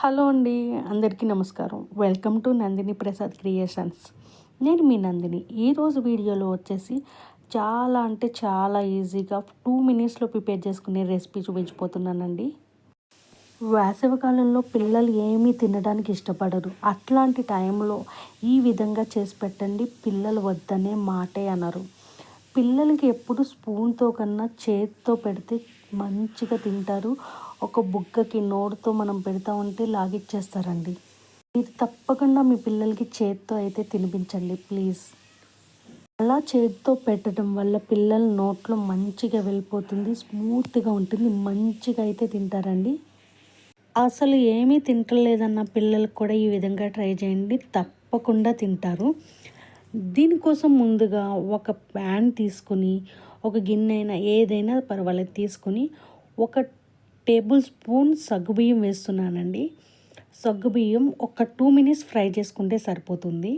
Hello అండి అందరికీ నమస్కారం. Welcome to Nandini Prasad creations. నేను మీ నందిని. ఈరోజు వీడియోలో వచ్చేసి చాలా అంటే చాలా ఈజీగా టూ మినిట్స్లో ప్రిపేర్ చేసుకునే రెసిపీ చూపించిపోతున్నానండి వేసవికాలంలో పిల్లలు ఏమీ తినడానికి ఇష్టపడరు. అట్లాంటి టైంలో ఈ విధంగా చేసి పెట్టండి పిల్లలు వద్దనే మాటే అనరు. పిల్లలకి ఎప్పుడు స్పూన్తో కన్నా చేతితో పెడితే మంచిగా తింటారు. ఒక బుగ్గకి నోరుతో మనం పెడతా ఉంటే లాగిచ్చేస్తారండి. మీరు తప్పకుండా మీ పిల్లలకి చేతితో అయితే తినిపించండి ప్లీజ్. అలా చేతితో పెట్టడం వల్ల పిల్లల నోట్లో మంచిగా వెళ్ళిపోతుంది స్మూత్గా ఉంటుంది మంచిగా అయితే తింటారండి. అసలు ఏమీ తింటలేదన్న పిల్లలకు కూడా ఈ విధంగా ట్రై చేయండి తప్పకుండా తింటారు. దీనికోసం ముందుగా ఒక ప్యాన్ తీసుకుని ఒక గిన్నె అయినా ఏదైనా పర్వాలేదు తీసుకుని ఒక టేబుల్ స్పూన్ సగ్గుబియ్యం వేస్తున్నానండి. సగ్గుబియ్యం ఒక టూ మినిట్స్ ఫ్రై చేసుకుంటే సరిపోతుంది.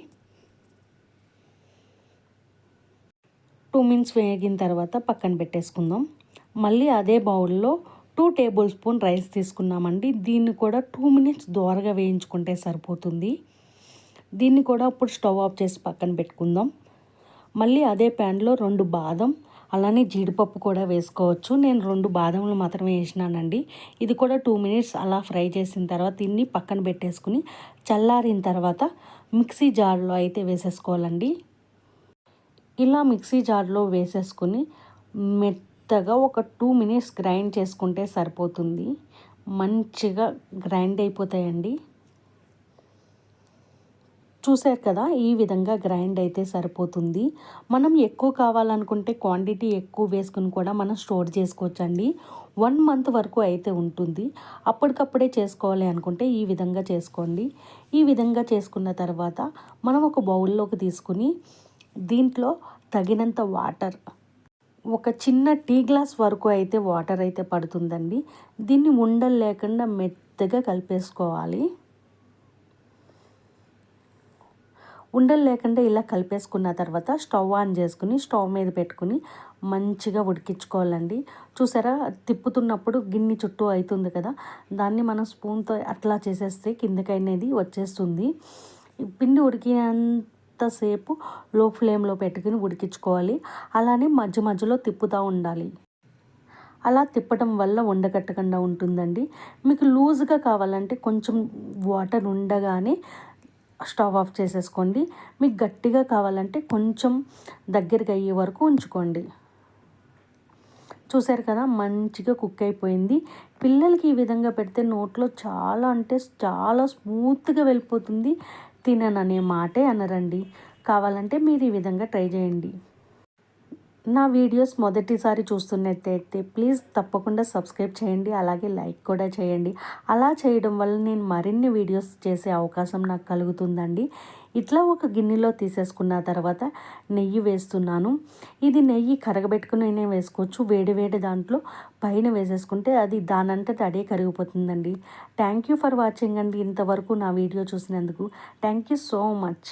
టూ మినిట్స్ వేగిన తర్వాత పక్కన పెట్టేసుకుందాం. మళ్ళీ అదే బౌల్లో టూ టేబుల్ స్పూన్ రైస్ తీసుకున్నామండి. దీన్ని కూడా టూ మినిట్స్ దోరగా వేయించుకుంటే సరిపోతుంది. దీన్ని కూడా అప్పుడు స్టవ్ ఆఫ్ చేసి పక్కన పెట్టుకుందాం. మళ్ళీ అదే ప్యాన్లో రెండు బాదం అలానే జీడిపప్పు కూడా వేసుకోవచ్చు. నేను రెండు బాదంలు మాత్రమే వేసినానండి. ఇది కూడా టూ మినిట్స్ అలా ఫ్రై చేసిన తర్వాత దీన్ని పక్కన పెట్టేసుకుని చల్లారిన తర్వాత మిక్సీ జార్లో అయితే వేసేసుకోవాలండి. ఇలా మిక్సీ జార్లో వేసేసుకుని మెత్తగా ఒక టూ మినిట్స్ గ్రైండ్ చేసుకుంటే సరిపోతుంది. మంచిగా గ్రైండ్ అయిపోతాయండి. చూశారు కదా ఈ విధంగా గ్రైండ్ అయితే సరిపోతుంది. మనం ఎక్కువ కావాలనుకుంటే క్వాంటిటీ ఎక్కువ వేసుకుని కూడా మనం స్టోర్ చేసుకోవచ్చండి. వన్ మంత్ వరకు అయితే ఉంటుంది. అప్పటికప్పుడే చేసుకోవాలి అనుకుంటే ఈ విధంగా చేసుకోండి. ఈ విధంగా చేసుకున్న తర్వాత మనం ఒక బౌల్లోకి తీసుకుని దీంట్లో తగినంత వాటర్ ఒక చిన్న టీ గ్లాస్ వరకు అయితే వాటర్ అయితే పడుతుందండి. దీన్ని ఉండలు లేకుండా మెత్తగా కలిపేసుకోవాలి. ఉండలు లేకుండా ఇలా కలిపేసుకున్న తర్వాత స్టవ్ ఆన్ చేసుకుని స్టవ్ మీద పెట్టుకుని మంచిగా ఉడికించుకోవాలండి. చూసారా? తిప్పుతున్నప్పుడు గిన్నె చుట్టూ అవుతుంది కదా? దాన్ని మనం స్పూన్తో అట్లా చేసేస్తే కిందకి అనేది వచ్చేస్తుంది. పిండి ఉడికినంతసేపు లో ఫ్లేమ్లో పెట్టుకుని ఉడికించుకోవాలి. అలానే మధ్య మధ్యలో తిప్పుతూ ఉండాలి. అలా తిప్పటం వల్ల ఉండగట్టకుండా ఉంటుందండి. మీకు లూజ్గా కావాలంటే కొంచెం వాటర్ ఉండగానే స్టవ్ ఆఫ్ చేసేసుకోండి. మీకు గట్టిగా కావాలంటే కొంచెం దగ్గరికి అయ్యే వరకు ఉంచుకోండి. చూసారు కదా మంచిగా కుక్ అయిపోయింది. పిల్లలకి ఈ విధంగా పెడితే నోట్లో చాలా అంటే చాలా స్మూత్గా వెళ్ళిపోతుంది. తినననే మాటే అనరండి. కావాలంటే మీరు ఈ విధంగా ట్రై చేయండి. నా వీడియోస్ మొదటిసారి చూస్తున్నట్టయితే ప్లీజ్ తప్పకుండా సబ్స్క్రైబ్ చేయండి అలాగే లైక్ కూడా చేయండి. అలా చేయడం వల్ల నేను మరిన్ని వీడియోస్ చేసే అవకాశం నాకు కలుగుతుందండి. ఇట్లా ఒక గిన్నెలో తీసేసుకున్న తర్వాత నెయ్యి వేస్తున్నాను. ఇది నెయ్యి కరగబెట్టుకుని నేను వేసుకోవచ్చు. వేడి వేడి దాంట్లో పైన వేసేసుకుంటే అది దానంతట అడే కరిగిపోతుందండి. థ్యాంక్ యూ ఫర్ వాచింగ్ అండి. ఇంతవరకు నా వీడియో చూసినందుకు. Thank you so much